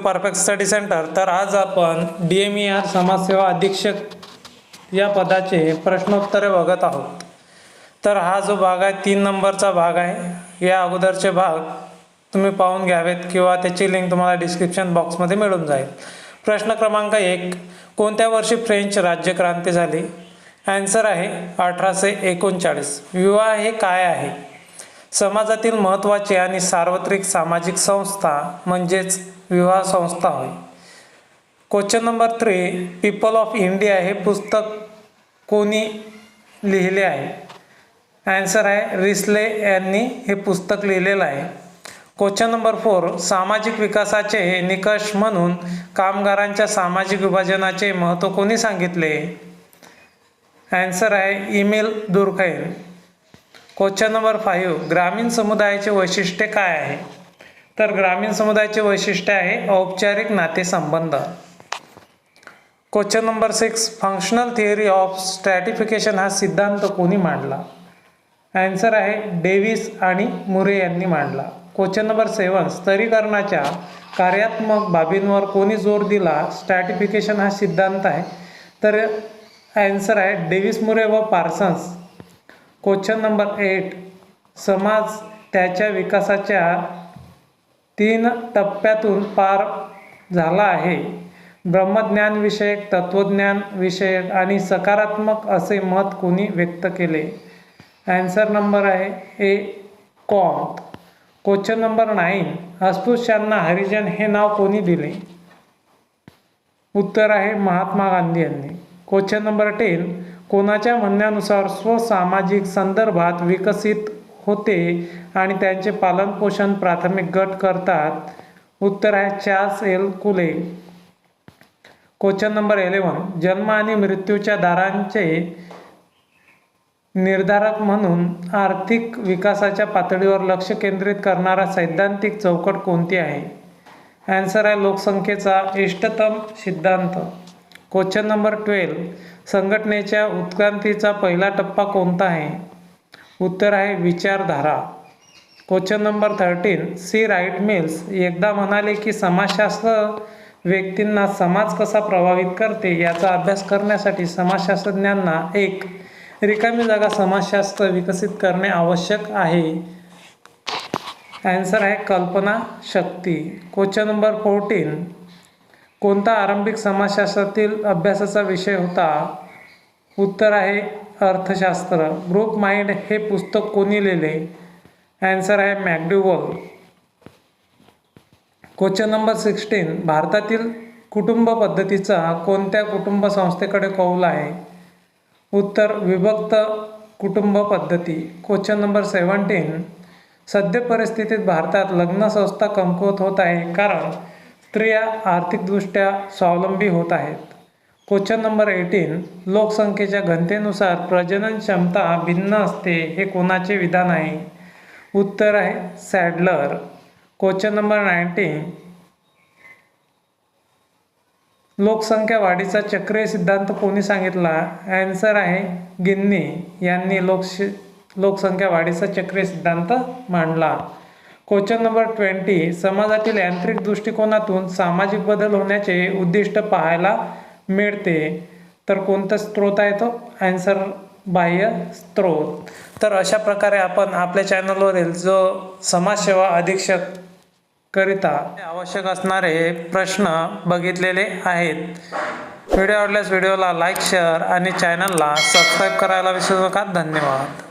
Perfect study centre तर आज आपण डी एम ई आर समाजसेवा अधीक्षक या पदाचे प्रश्नोत्तरे बघत आहोत. तर हा जो भाग आहे तीन नंबरचा भाग आहे. या अगोदरचे भाग तुम्ही पाहून घ्यावेत किंवा त्याची लिंक तुम्हाला डिस्क्रिप्शन बॉक्समध्ये मिळून जाईल. प्रश्न क्रमांक एक कोणत्या वर्षी फ्रेंच राज्यक्रांती झाली? ॲन्सर आहे अठराशे एकोणचाळीस. विवाह हे काय आहे? समाजातील महत्त्वाची आणि सार्वत्रिक सामाजिक संस्था म्हणजेच विवाह संस्था होय. Question number three people of India हे पुस्तक कोणी लिहिले आहे? ॲन्सर आहे रिसले यांनी हे पुस्तक लिहिलेलं आहे. क्वेश्चन नंबर फोर सामाजिक विकासाचे निकष म्हणून कामगारांच्या सामाजिक विभाजनाचे महत्त्व कोणी सांगितले? ॲन्सर आहे Emile Durkheim question number five ग्रामीण समुदायाचे वैशिष्ट्य काय आहे? तर ग्रामीण समुदायाचे वैशिष्ट्य आहे औपचारिक नातेसंबंध. Question number six functional theory of stratification हा सिद्धांत कोणी मांडला? ॲन्सर आहे डेव्हिस आणि मुरे यांनी मांडला. क्वेश्चन नंबर सेवन स्तरीकरणाच्या कार्यात्मक बाबींवर कोणी जोर दिला? स्ट्रॅटिफिकेशन हा सिद्धांत आहे. तर ॲन्सर आहे डेव्हिस मुरे व पार्सन्स क्वेश्चन नंबर एट समाज त्याच्या विकासाच्या तीन टप्प्यातून पार झाला आहे. ब्रह्मज्ञानविषयक तत्वज्ञान विषयक आणि सकारात्मक असे मत कोणी व्यक्त केले? ॲन्सर नंबर आहे A Comte question number nine अस्पृश्यांना Harijan हे नाव कोणी दिले? उत्तर आहे महात्मा गांधी यांनी. क्वेश्चन नंबर टेन कोणाच्या म्हणण्यानुसार स्वसामाजिक संदर्भात विकसित होते आणि त्यांचे पालनपोषण प्राथमिक गट करतात. उत्तर आहे Charles L. Cooley. Question number eleven जन्म आणि मृत्यूच्या दारांचे निर्धारक म्हणून आर्थिक विकासाच्या पातळीवर लक्ष केंद्रित करणारा सैद्धांतिक चौकट कोणती आहे? ॲन्सर आहे लोकसंख्येचा इष्टतम सिद्धांत. Question number twelve. संघटनेच्या उत्क्रांतीचा पहिला टप्पा कोणता आहे? उत्तर आहे विचारधारा. Question number thirteen. C Wright Mills एकदा म्हणाले की समाजशास्त्र व्यक्तींना समाज कसा प्रभावित करते याचा अभ्यास करण्यासाठी समाजशास्त्रज्ञांना एक रिकामी जागा समाजशास्त्र विकसित करणे आवश्यक आहे. ॲन्सर आहे कल्पना शक्ती. Question number fourteen. कोणता आरंभिक समाजशास्त्रातील अभ्यासाचा विषय होता? उत्तर आहे अर्थशास्त्र. ग्रुप माइंड हे पुस्तक कोणी लिहिले? ॲन्सर आहे मॅगड्युवल क्वेश्चन नंबर सिक्स्टीन भारतातील कुटुंब पद्धतीचा कोणत्या कुटुंब संस्थेकडे कौल आहे? उत्तर विभक्त कुटुंब पद्धती. क्वेश्चन नंबर सेवन्टीन सद्य परिस्थितीत भारतात लग्न संस्था कमकुवत होत आहे. कारण स्त्रिया आर्थिकदृष्ट्या स्वावलंबी होत आहेत. क्वेश्चन नंबर एटीन लोकसंख्येच्या घनतेनुसार प्रजनन क्षमता भिन्न असते हे कोणाचे विधान आहे? उत्तर आहे सॅडलर. क्वेश्चन नंबर नाईन्टीन लोकसंख्या वाढीचा चक्रीय सिद्धांत कोणी सांगितला? ॲन्सर आहे गिन्नी यांनी लोकश लोकसंख्या वाढीचा चक्रीय सिद्धांत मांडला. क्वेश्चन नंबर ट्वेंटी समाजातील यांत्रिक दृष्टिकोनातून सामाजिक बदल होण्याचे उद्दिष्ट पाहायला मिळते. तर कोणता स्त्रोत आहे तो? ॲन्सर बाह्य स्त्रोत. तर अशा प्रकारे आपण आपल्या चॅनलवरील जो समाजसेवा अधीक्षक करिता आवश्यक असणारे प्रश्न बघितलेले आहेत. व्हिडिओ आवडल्यास व्हिडिओला लाईक शेअर आणि चॅनलला सबस्क्राईब करायला विसरू नका. धन्यवाद.